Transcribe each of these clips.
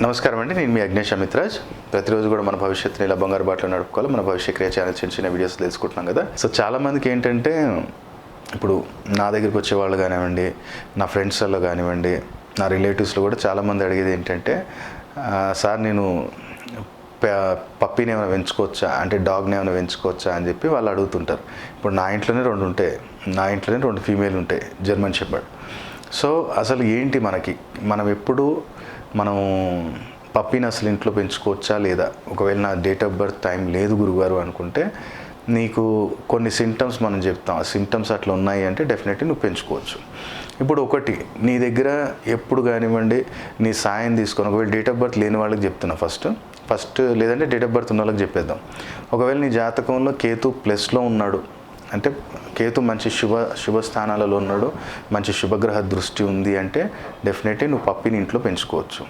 నమస్కారం అండి నేను మీ అగ్నేష్ అమిత్రాజ్. ప్రతిరోజు కూడా మన భవిష్యత్తుని ఇలా బంగారు బాటలో నడుపుకోవాలి. మన భవిష్య క్రియ ఛానల్ చిన్న చిన్న వీడియోస్ తెలుసుకుంటున్నాం కదా. సో చాలామందికి ఏంటంటే ఇప్పుడు నా దగ్గరికి వచ్చే వాళ్ళు కానివ్వండి నా ఫ్రెండ్స్లో కానివ్వండి నా రిలేటివ్స్లో కూడా చాలామంది అడిగేది ఏంటంటే సార్ నేను ప- పప్పీని ఏమైనా పెంచుకోవచ్చా? అంటే డాగ్ని ఏమైనా పెంచుకోవచ్చా? అని చెప్పి వాళ్ళు అడుగుతుంటారు. ఇప్పుడు నా ఇంట్లోనే రెండు ఉంటాయి. నా ఇంట్లోనే రెండు ఫీమేల్ ఉంటాయి. జర్మన్ షెపర్డ్ సో అసలు ఏంటి మనకి? మనం ఎప్పుడు మనం పప్పీని అసలు ఇంట్లో పెంచుకోవచ్చా లేదా? ఒకవేళ నా డేట్ ఆఫ్ బర్త్ టైం లేదు గురుగారు అనుకుంటే నీకు కొన్ని సింటమ్స్ మనం చెప్తాం. ఆ సింటమ్స్ అట్లా ఉన్నాయి అంటే డెఫినెట్లీ నువ్వు పెంచుకోవచ్చు. ఇప్పుడు ఒకటి నీ దగ్గర ఎప్పుడు కానివ్వండి నీ సాయం తీసుకొని ఒకవేళ డేట్ ఆఫ్ బర్త్ లేని వాళ్ళకి చెప్తున్నా ఫస్ట్. ఫస్ట్ లేదంటే డేట్ ఆఫ్ బర్త్ ఉన్న వాళ్ళకి చెప్పేద్దాం. ఒకవేళ నీ జాతకంలో కేతు ప్లస్లో ఉన్నాడు అంటే కేతు మంచి శుభ శుభస్థానాలలో ఉన్నాడు. మంచి శుభగ్రహ దృష్టి ఉంది అంటే డెఫినెట్లీ నువ్వు పప్పిని ఇంట్లో పెంచుకోవచ్చు.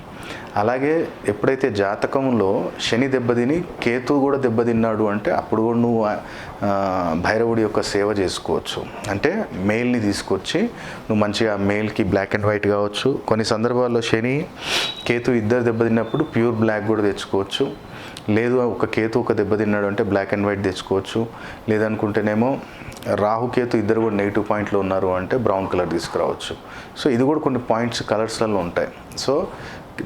అలాగే ఎప్పుడైతే జాతకంలో శని దెబ్బతిని కేతు కూడా దెబ్బతిన్నాడు అంటే అప్పుడు కూడా నువ్వు భైరవుడి యొక్క సేవ చేసుకోవచ్చు. అంటే మెయిల్ని తీసుకొచ్చి నువ్వు మంచిగా మెయిల్కి బ్లాక్ అండ్ వైట్ కావచ్చు. కొన్ని సందర్భాల్లో శని కేతు ఇద్దరు దెబ్బతిన్నప్పుడు ప్యూర్ బ్లాక్ కూడా తెచ్చుకోవచ్చు. లేదు ఒక కేతు ఒక దెబ్బతిన్నాడు అంటే బ్లాక్ అండ్ వైట్ తెచ్చుకోవచ్చు. లేదనుకుంటేనేమో రాహుకేతు ఇద్దరు కూడా నెగిటివ్ పాయింట్లో ఉన్నారు అంటే బ్రౌన్ కలర్ తీసుకురావచ్చు. సో ఇది కూడా కొన్ని పాయింట్స్ కలర్స్లలో ఉంటాయి. సో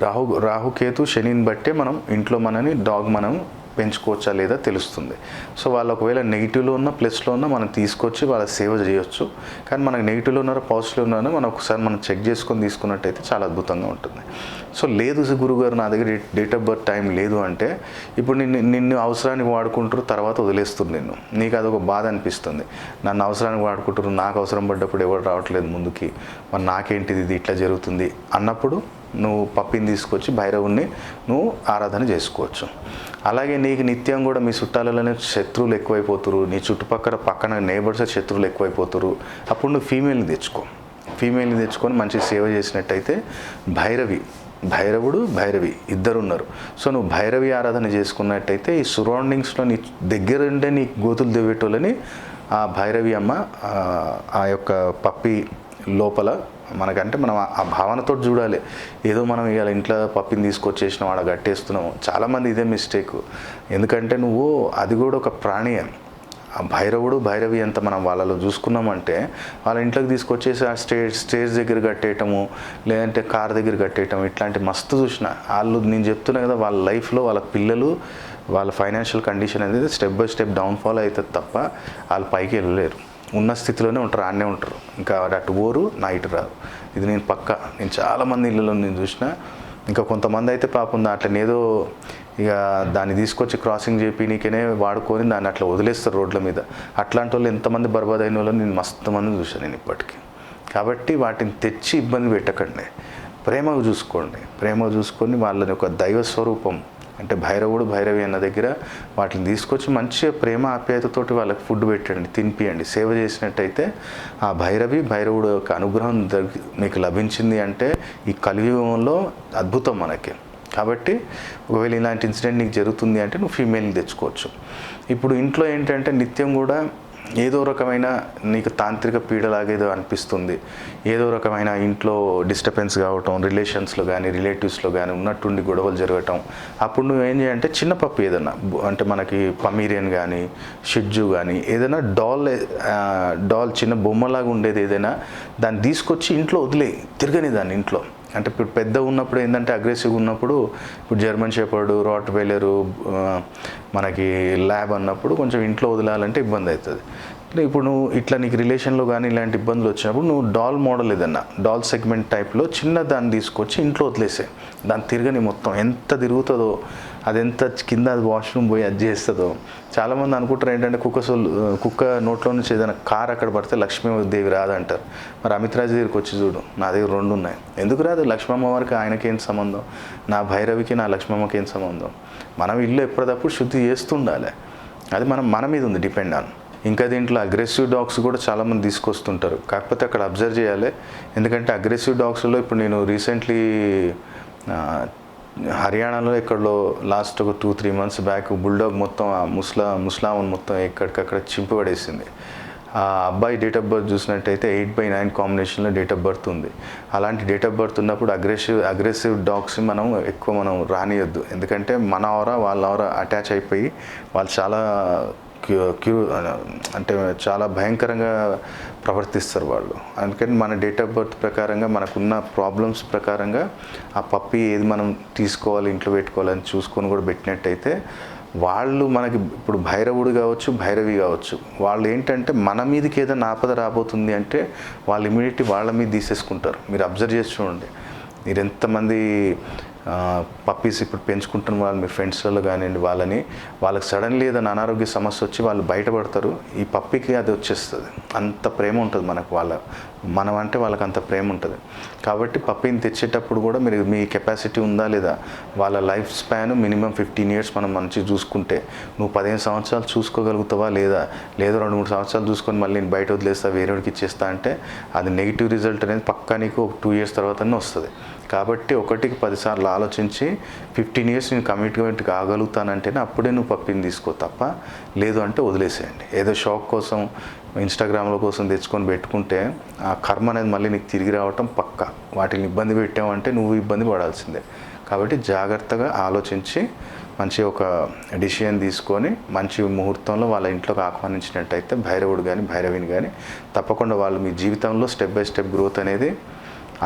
రాహు రాహుకేతు శనిని బట్టే మనం ఇంట్లో మనని డాగ్ మనం పెంచుకోవచ్చా లేదా తెలుస్తుంది. సో వాళ్ళు ఒకవేళ నెగిటివ్లో ఉన్న ప్లస్లో ఉన్న మనం తీసుకొచ్చి వాళ్ళ సేవ చేయొచ్చు. కానీ మనకు నెగిటివ్లో ఉన్నారో పాజిటివ్లో ఉన్నారో మనం ఒకసారి మనం చెక్ చేసుకొని తీసుకున్నట్టయితే చాలా అద్భుతంగా ఉంటుంది. సో లేదు గురుగారు నా దగ్గర డేట్ ఆఫ్ బర్త్ టైం లేదు అంటే ఇప్పుడు నిన్ను నిన్ను అవసరానికి వాడుకుంటారు తర్వాత వదిలేస్తుంది నిన్ను. నీకు అదొక బాధ అనిపిస్తుంది. నన్ను అవసరానికి వాడుకుంటారు నాకు అవసరం పడ్డప్పుడు ఎవరు రావట్లేదు ముందుకి. మరి నాకేంటిది ఇది? ఇట్లా జరుగుతుంది అన్నప్పుడు నువ్వు పప్పిని తీసుకొచ్చి భైరవుణ్ణి నువ్వు ఆరాధన చేసుకోవచ్చు. అలాగే నీకు నిత్యం కూడా మీ చుట్టాలలోనే శత్రువులు ఎక్కువైపోతురు. నీ చుట్టుపక్కల పక్కన నేబర్స్ శత్రువులు ఎక్కువైపోతురు. అప్పుడు నువ్వు ఫీమేల్ని తెచ్చుకో. ఫీమేల్ని తెచ్చుకొని మంచి సేవ చేసినట్టయితే భైరవి భైరవుడు భైరవి ఇద్దరు ఉన్నారు సో నువ్వు భైరవి ఆరాధన చేసుకున్నట్టయితే ఈ సరౌండింగ్స్లో నీ దగ్గరుండే నీ గోతులు దివ్వేటోళ్ళని ఆ భైరవి అమ్మ ఆ యొక్క పప్పి లోపల మనకంటే మనం ఆ- భావనతో చూడాలి. ఏదో మనం ఇవాళ ఇంట్లో పప్పిని తీసుకొచ్చేసిన వాడు కట్టేస్తున్నాము చాలామంది ఇదే మిస్టేక్ ఎందుకంటే నువ్వు అది కూడా ఒక ప్రాణియం ఆ భైరవుడు భైరవి అంత మనం వాళ్ళలో చూసుకున్నామంటే వాళ్ళ ఇంట్లోకి తీసుకొచ్చేసి ఆ స్టేజ్ స్టేజ్ దగ్గర కట్టేయటము లేదంటే కార్ దగ్గర కట్టేయటం ఇట్లాంటి మస్తు చూసిన. వాళ్ళు నేను చెప్తున్నా కదా వాళ్ళ లైఫ్లో వాళ్ళ పిల్లలు వాళ్ళ ఫైనాన్షియల్ కండిషన్ అనేది స్టెప్ బై స్టెప్ డౌన్ఫాల్ అవుతుంది తప్ప వాళ్ళు పైకి వెళ్ళలేరు. ఉన్న స్థితిలోనే ఉంటారు ఆడనే ఉంటారు. ఇంకా అటు పోరు నా ఇటు రారు ఇది నేను పక్క. నేను చాలామంది ఇళ్ళలో నేను చూసిన ఇంకా కొంతమంది అయితే పాపం దాంట్లో ఏదో ఇక దాన్ని తీసుకొచ్చి క్రాసింగ్ చేపి వాడుకొని దాన్ని అట్లా వదిలేస్తారు రోడ్ల మీద. అట్లాంటి వాళ్ళు ఎంతమంది బర్బాద్ అయిన వాళ్ళు నేను మస్తు మంది చూశాను నేను ఇప్పటికీ. కాబట్టి వాటిని తెచ్చి ఇబ్బంది పెట్టకండి. ప్రేమ చూసుకోండి. ప్రేమ చూసుకొని వాళ్ళని ఒక దైవ స్వరూపం అంటే భైరవుడు భైరవి అన్న దగ్గర వాటిని తీసుకొచ్చి మంచిగా ప్రేమ ఆప్యాయతతోటి వాళ్ళకి ఫుడ్ పెట్టండి తినిపియండి. సేవ చేసినట్టయితే ఆ భైరవి భైరవుడు యొక్క అనుగ్రహం మీకు లభించింది అంటే ఈ కలియుగంలో అద్భుతం మనకి. కాబట్టి ఒకవేళ ఇలాంటి ఇన్సిడెంట్ నీకు జరుగుతుంది అంటే నువ్వు ఫీమేల్ని తెచ్చుకోవచ్చు. ఇప్పుడు ఇంట్లో ఏంటంటే నిత్యం కూడా ఏదో రకమైన నీకు తాంత్రిక పీడలాగేదో అనిపిస్తుంది. ఏదో రకమైన ఇంట్లో డిస్టర్బెన్స్ కావటం రిలేషన్స్లో కానీ రిలేటివ్స్లో కానీ ఉన్నట్టుండి గొడవలు జరగటం. అప్పుడు నువ్వు ఏం చేయాలంటే చిన్న పప్పు ఏదన్నా అంటే మనకి పమీరియన్ కానీ షిడ్జు కానీ ఏదైనా డాల్ డాల్ చిన్న బొమ్మలాగా ఉండేది ఏదైనా దాన్ని తీసుకొచ్చి ఇంట్లో వదిలే తిరగని దాన్ని ఇంట్లో. అంటే ఇప్పుడు పెద్ద ఉన్నప్పుడు ఏంటంటే అగ్రెసివ్గా ఉన్నప్పుడు ఇప్పుడు జర్మన్ షెపర్డు రాట్ వేలరు మనకి ల్యాబ్ అన్నప్పుడు కొంచెం ఇంట్లో వదలాలంటే ఇబ్బంది అవుతుంది. ఇప్పుడు నువ్వు ఇట్లా నీకు రిలేషన్లో కానీ ఇలాంటి ఇబ్బందులు వచ్చినప్పుడు నువ్వు డాల్ మోడల్ ఏదన్నా డాల్ సెగ్మెంట్ టైప్లో చిన్న దాన్ని తీసుకొచ్చి ఇంట్లో వదిలేసే దాన్ని తిరగని మొత్తం ఎంత తిరుగుతుందో అది ఎంత కింద అది వాష్రూమ్ పోయి అది చేస్తుందో. చాలామంది అనుకుంటారు ఏంటంటే కుక్క సొల్ కుక్క నోట్లో నుంచి ఏదైనా కార్ అక్కడ పడితే లక్ష్మీదేవి రాదంటారు. మరి అమిత్రాజు దగ్గరికి వచ్చి చూడు నా దగ్గర రెండు ఉన్నాయి. ఎందుకు రాదు? లక్ష్మమ్మ వారికి ఆయనకేం సంబంధం? నా భైరవికి నా లక్ష్మమ్మకి ఏం సంబంధం? మనం ఇల్లు ఎప్పటికప్పుడు శుద్ధి చేస్తుండాలి. అది మనం మన మీద ఉంది డిపెండ్ ఆన్ ఇంకా దీంట్లో అగ్రెసివ్ డాగ్స్ కూడా చాలామంది తీసుకొస్తుంటారు. కాకపోతే అక్కడ అబ్జర్వ్ చేయాలి. ఎందుకంటే అగ్రెసివ్ డాగ్స్లో ఇప్పుడు నేను రీసెంట్లీ హర్యానాలో ఎక్కడో లాస్ట్ ఒక two three months back bulldog మొత్తం ఆ ముస్లా ముస్లామన్ మొత్తం ఎక్కడికక్కడ చింపబడేసింది. ఆ అబ్బాయి డేట్ ఆఫ్ బర్త్ చూసినట్టయితే ఎయిట్ బై నైన్ కాంబినేషన్లో డేట్ ఆఫ్ బర్త్ ఉంది. అలాంటి డేట్ ఆఫ్ బర్త్ ఉన్నప్పుడు అగ్రెసివ్ అగ్రెసివ్ డాగ్స్ మనం ఎక్కువ మనం రానియొద్దు. ఎందుకంటే మన అవర వాళ్ళ అవర అటాచ్ అయిపోయి వాళ్ళు చాలా క్యూ క్యూ అంటే చాలా భయంకరంగా ప్రవర్తిస్తారు వాళ్ళు. అందుకని మన డేట్ ఆఫ్ బర్త్ ప్రకారంగా మనకున్న ప్రాబ్లమ్స్ ప్రకారంగా ఆ పప్పి ఏది మనం తీసుకోవాలి ఇంట్లో పెట్టుకోవాలని చూసుకొని కూడా పెట్టినట్టయితే వాళ్ళు మనకి ఇప్పుడు భైరవుడు కావచ్చు భైరవి కావచ్చు. వాళ్ళు ఏంటంటే మన మీదకి ఏదైనా ఆపద రాబోతుంది అంటే వాళ్ళు ఇమీడియట్లీ వాళ్ళ మీద తీసేసుకుంటారు. మీరు అబ్జర్వ్ చేసి చూడండి. మీరు ఎంతమంది పప్పీస్ ఇప్పుడు పెంచుకుంటున్న వాళ్ళు మీ ఫ్రెండ్స్లలో కానివ్వండి వాళ్ళని వాళ్ళకి సడన్లీ ఏదైనా అనారోగ్య సమస్య వచ్చి వాళ్ళు బయటపడతారు ఈ పప్పీకి అది వచ్చేస్తుంది. అంత ప్రేమ ఉంటుంది మనకు వాళ్ళ మనం అంటే వాళ్ళకి అంత ప్రేమ ఉంటుంది. కాబట్టి పప్పీని తెచ్చేటప్పుడు కూడా మీరు మీ కెపాసిటీ ఉందా లేదా వాళ్ళ life span minimum fifteen years మనం మంచి చూసుకుంటే నువ్వు పదిహేను సంవత్సరాలు చూసుకోగలుగుతావా లేదా లేదా రెండు మూడు సంవత్సరాలు చూసుకొని మళ్ళీ నేను బయట వదిలేస్తా వేరేవాడికి ఇచ్చేస్తా అంటే అది నెగిటివ్ రిజల్ట్ అనేది పక్కా నీకు ఒక టూ ఇయర్స్ తర్వాతనే వస్తుంది. కాబట్టి ఒకటికి పదిసార్లు ఆలోచించి ఫిఫ్టీన్ ఇయర్స్ నేను కమిట్మెంట్ కాగలుగుతానంటేనే అప్పుడే నువ్వు పప్పిని తీసుకో తప్ప లేదు అంటే వదిలేసేయండి. ఏదో షాక్ కోసం ఇన్స్టాగ్రామ్ల కోసం తెచ్చుకొని పెట్టుకుంటే ఆ కర్మ అనేది మళ్ళీ నీకు తిరిగి రావటం పక్క. వాటిని ఇబ్బంది పెట్టావంటే నువ్వు ఇబ్బంది పడాల్సిందే. కాబట్టి జాగ్రత్తగా ఆలోచించి మంచి ఒక డిసిషన్ తీసుకొని మంచి ముహూర్తంలో వాళ్ళ ఇంట్లోకి ఆహ్వానించినట్టయితే భైరవుడు కానీ భైరవిని కానీ తప్పకుండా వాళ్ళు మీ జీవితంలో స్టెప్ బై స్టెప్ గ్రోత్ అనేది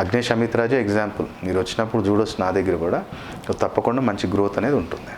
అగ్నేష్ అమిత్ రాజే ఎగ్జాంపుల్. మీరు వచ్చినప్పుడు చూడొచ్చు నా దగ్గర కూడా. తప్పకుండా మంచి గ్రోత్ అనేది ఉంటుంది.